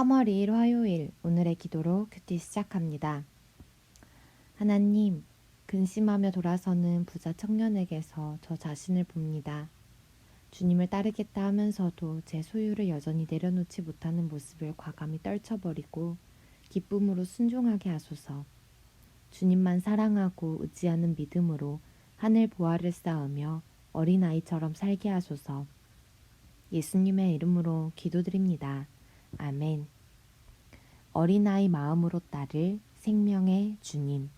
3월 2일 화요일 오늘의 기도로 큐티 시작합니다. 하나님, 근심하며 돌아서는 부자 청년에게서 저 자신을 봅니다. 주님을 따르겠다 하면서도 제 소유를 여전히 내려놓지 못하는 모습을 과감히 떨쳐버리고 기쁨으로 순종하게 하소서. 주님만 사랑하고 의지하는 믿음으로 하늘 보화를 쌓으며 어린아이처럼 살게 하소서. 예수님의 이름으로 기도드립니다. 아멘. 어린아이 마음으로 따를 생명의 주님.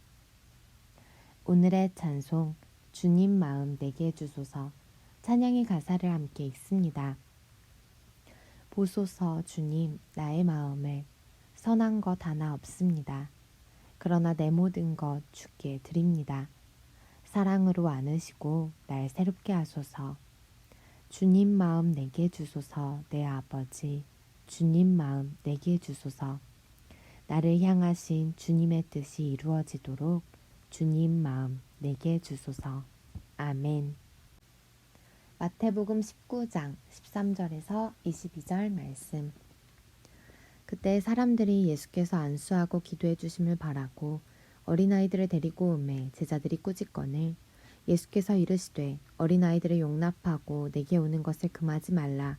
오늘의 찬송, 주님 마음 내게 주소서. 찬양의 가사를 함께 읽습니다. 보소서 주님, 나의 마음을 선한 것 하나 없습니다. 그러나 내 모든 것 주께 드립니다. 사랑으로 안으시고 날 새롭게 하소서. 주님 마음 내게 주소서 내 아버지. 주님 마음 내게 주소서. 나를 향하신 주님의 뜻이 이루어지도록 주님 마음 내게 주소서. 아멘. 마태복음 19장 13절에서 22절 말씀. 그때 사람들이 예수께서 안수하고 기도해 주심을 바라고 어린아이들을 데리고 오매 제자들이 꾸짖거늘 예수께서 이르시되 어린아이들을 용납하고 내게 오는 것을 금하지 말라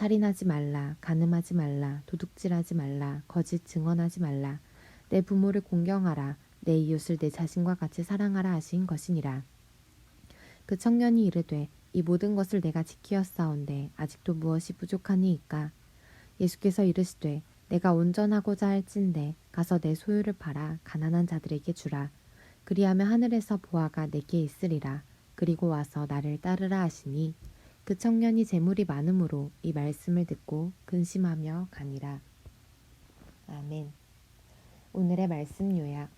살인하지 말라, 간음하지 말라, 도둑질하지 말라, 거짓 증언하지 말라, 내 부모를 공경하라, 내 이웃을 내 자신과 같이 사랑하라 하신 것이니라. 그 청년이 이르되 이 모든 것을 내가 지키었사온데 아직도 무엇이 부족하니이까? 예수께서 이르시되 내가 온전하고자 할진대 가서 내 소유를 팔아 가난한 자들에게 주라. 그리하면 하늘에서 보아가 내게 있으리라. 그리고 와서 나를 따르라 하시니 그 청년이 재물이 많으므로 이 말씀을 듣고 근심하며 가니라. 아멘. 오늘의 말씀 요약.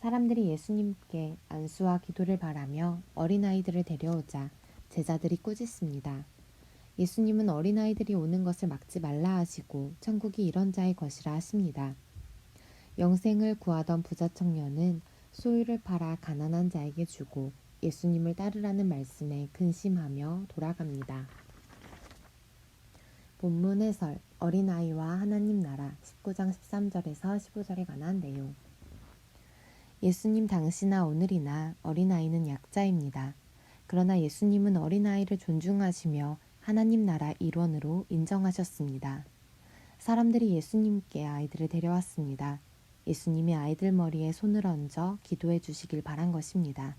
사람들이 예수님께 안수와 기도를 바라며 어린아이들을 데려오자 제자들이 꾸짖습니다. 예수님은 어린아이들이 오는 것을 막지 말라 하시고 천국이 이런 자의 것이라 하십니다. 영생을 구하던 부자 청년은 소유를 팔아 가난한 자에게 주고 예수님을 따르라는 말씀에 근심하며 돌아갑니다. 본문 해설 어린아이와 하나님 나라 19장 13절에서 15절에 관한 내용 예수님 당시나 오늘이나 어린아이는 약자입니다. 그러나 예수님은 어린아이를 존중하시며 하나님 나라 일원으로 인정하셨습니다. 사람들이 예수님께 아이들을 데려왔습니다. 예수님이 아이들 머리에 손을 얹어 기도해 주시길 바란 것입니다.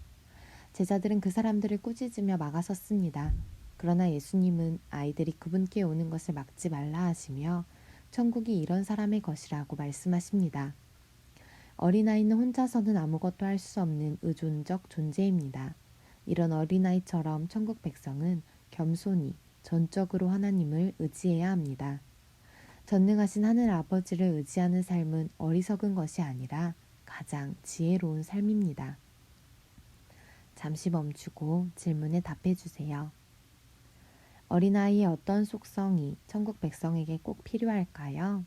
제자들은 그 사람들을 꾸짖으며 막아섰습니다. 그러나 예수님은 아이들이 그분께 오는 것을 막지 말라 하시며 천국이 이런 사람의 것이라고 말씀하십니다. 어린아이는 혼자서는 아무것도 할 수 없는 의존적 존재입니다. 이런 어린아이처럼 천국 백성은 겸손히 전적으로 하나님을 의지해야 합니다. 전능하신 하늘 아버지를 의지하는 삶은 어리석은 것이 아니라 가장 지혜로운 삶입니다. 잠시 멈추고 질문에 답해 주세요. 어린아이의 어떤 속성이 천국 백성에게 꼭 필요할까요?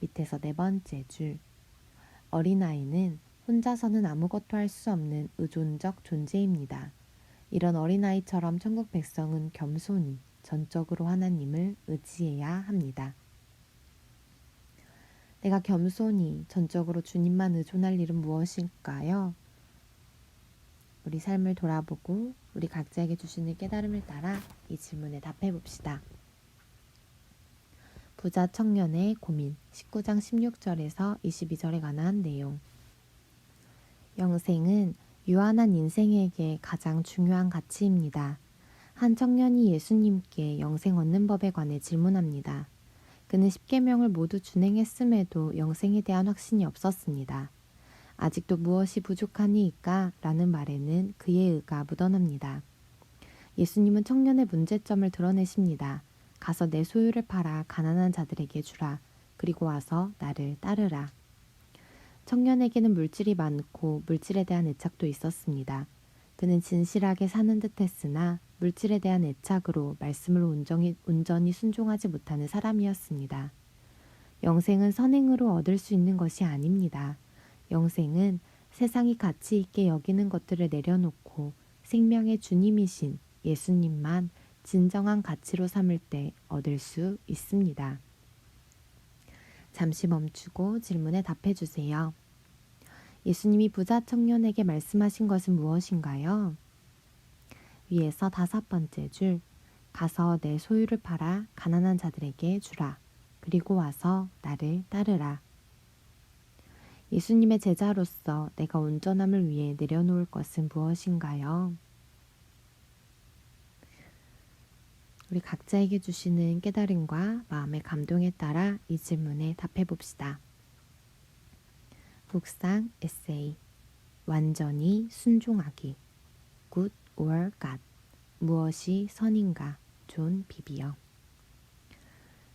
밑에서 네 번째 줄. 어린아이는 혼자서는 아무것도 할 수 없는 의존적 존재입니다. 이런 어린아이처럼 천국 백성은 겸손히 전적으로 하나님을 의지해야 합니다. 내가 겸손히 전적으로 주님만 의존할 일은 무엇일까요? 우리 삶을 돌아보고 우리 각자에게 주시는 깨달음을 따라 이 질문에 답해 봅시다. 부자 청년의 고민 19장 16절에서 22절에 관한 내용 영생은 유한한 인생에게 가장 중요한 가치입니다. 한 청년이 예수님께 영생 얻는 법에 관해 질문합니다. 그는 10계명을 모두 준행했음에도 영생에 대한 확신이 없었습니다. 아직도 무엇이 부족하니까? 라는 말에는 그의 의가 묻어납니다. 예수님은 청년의 문제점을 드러내십니다. 가서 내 소유를 팔아 가난한 자들에게 주라. 그리고 와서 나를 따르라. 청년에게는 물질이 많고 물질에 대한 애착도 있었습니다. 그는 진실하게 사는 듯 했으나 물질에 대한 애착으로 말씀을 온전히, 온전히 순종하지 못하는 사람이었습니다. 영생은 선행으로 얻을 수 있는 것이 아닙니다. 영생은 세상이 가치 있게 여기는 것들을 내려놓고 생명의 주님이신 예수님만 진정한 가치로 삼을 때 얻을 수 있습니다. 잠시 멈추고 질문에 답해 주세요. 예수님이 부자 청년에게 말씀하신 것은 무엇인가요? 위에서 다섯 번째 줄, 가서 내 소유를 팔아 가난한 자들에게 주라. 그리고 와서 나를 따르라. 예수님의 제자로서 내가 온전함을 위해 내려놓을 것은 무엇인가요? 우리 각자에게 주시는 깨달음과 마음의 감동에 따라 이 질문에 답해 봅시다. 묵상 에세이. 완전히 순종하기. Good or God. 무엇이 선인가? 존 비비어.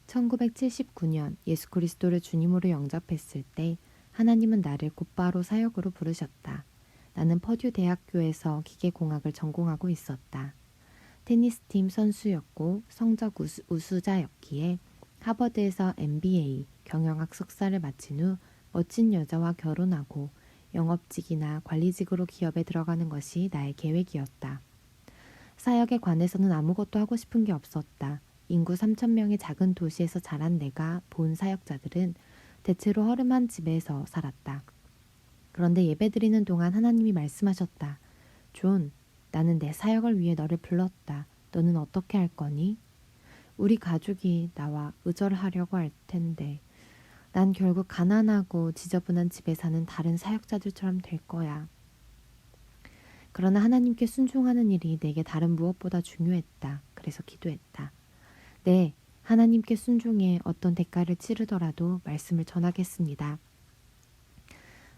1979년 예수 그리스도를 주님으로 영접했을 때 하나님은 나를 곧바로 사역으로 부르셨다. 나는 퍼듀 대학교에서 기계공학을 전공하고 있었다. 테니스 팀 선수였고 성적 우수, 우수자였기에 하버드에서 MBA 경영학 석사를 마친 후 멋진 여자와 결혼하고 영업직이나 관리직으로 기업에 들어가는 것이 나의 계획이었다. 사역에 관해서는 아무것도 하고 싶은 게 없었다. 인구 3천 명의 작은 도시에서 자란 내가 본 사역자들은 대체로 허름한 집에서 살았다. 그런데 예배드리는 동안 하나님이 말씀하셨다. 존, 나는 내 사역을 위해 너를 불렀다. 너는 어떻게 할 거니? 우리 가족이 나와 의절하려고 할 텐데, 난 결국 가난하고 지저분한 집에 사는 다른 사역자들처럼 될 거야. 그러나 하나님께 순종하는 일이 내게 다른 무엇보다 중요했다. 그래서 기도했다. 네, 하나님께 순종해 어떤 대가를 치르더라도 말씀을 전하겠습니다.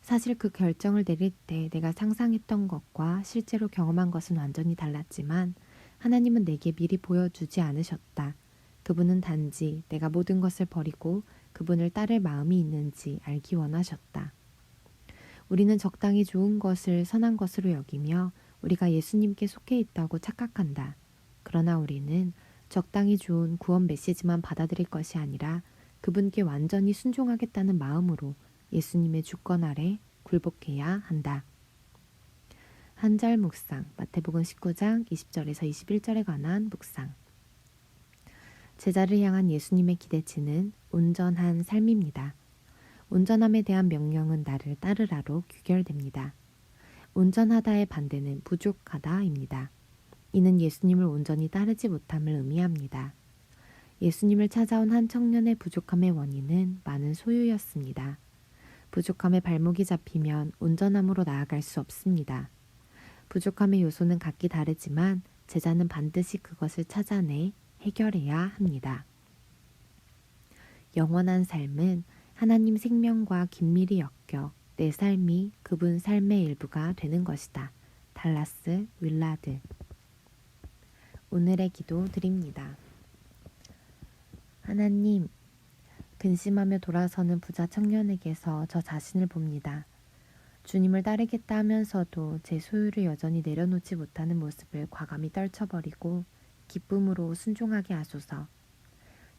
사실 그 결정을 내릴 때 내가 상상했던 것과 실제로 경험한 것은 완전히 달랐지만 하나님은 내게 미리 보여주지 않으셨다. 그분은 단지 내가 모든 것을 버리고 그분을 따를 마음이 있는지 알기 원하셨다. 우리는 적당히 좋은 것을 선한 것으로 여기며 우리가 예수님께 속해 있다고 착각한다. 그러나 우리는 적당히 좋은 구원 메시지만 받아들일 것이 아니라 그분께 완전히 순종하겠다는 마음으로 예수님의 주권 아래 굴복해야 한다. 한 절 묵상 마태복음 19장 20절에서 21절에 관한 묵상 제자를 향한 예수님의 기대치는 온전한 삶입니다. 온전함에 대한 명령은 나를 따르라로 규결됩니다. 온전하다의 반대는 부족하다입니다. 이는 예수님을 온전히 따르지 못함을 의미합니다. 예수님을 찾아온 한 청년의 부족함의 원인은 많은 소유였습니다. 부족함의 발목이 잡히면 온전함으로 나아갈 수 없습니다. 부족함의 요소는 각기 다르지만 제자는 반드시 그것을 찾아내 해결해야 합니다. 영원한 삶은 하나님 생명과 긴밀히 엮여 내 삶이 그분 삶의 일부가 되는 것이다. 달라스 윌라드 오늘의 기도 드립니다. 하나님, 근심하며 돌아서는 부자 청년에게서 저 자신을 봅니다. 주님을 따르겠다 하면서도 제 소유를 여전히 내려놓지 못하는 모습을 과감히 떨쳐버리고 기쁨으로 순종하게 하소서.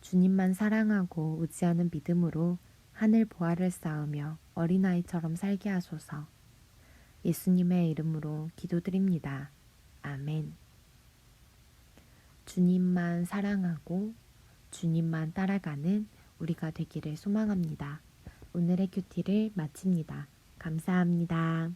주님만 사랑하고 의지하는 믿음으로 하늘 보화를 쌓으며 어린아이처럼 살게 하소서. 예수님의 이름으로 기도드립니다. 아멘. 주님만 사랑하고 주님만 따라가는 우리가 되기를 소망합니다. 오늘의 큐티를 마칩니다. 감사합니다.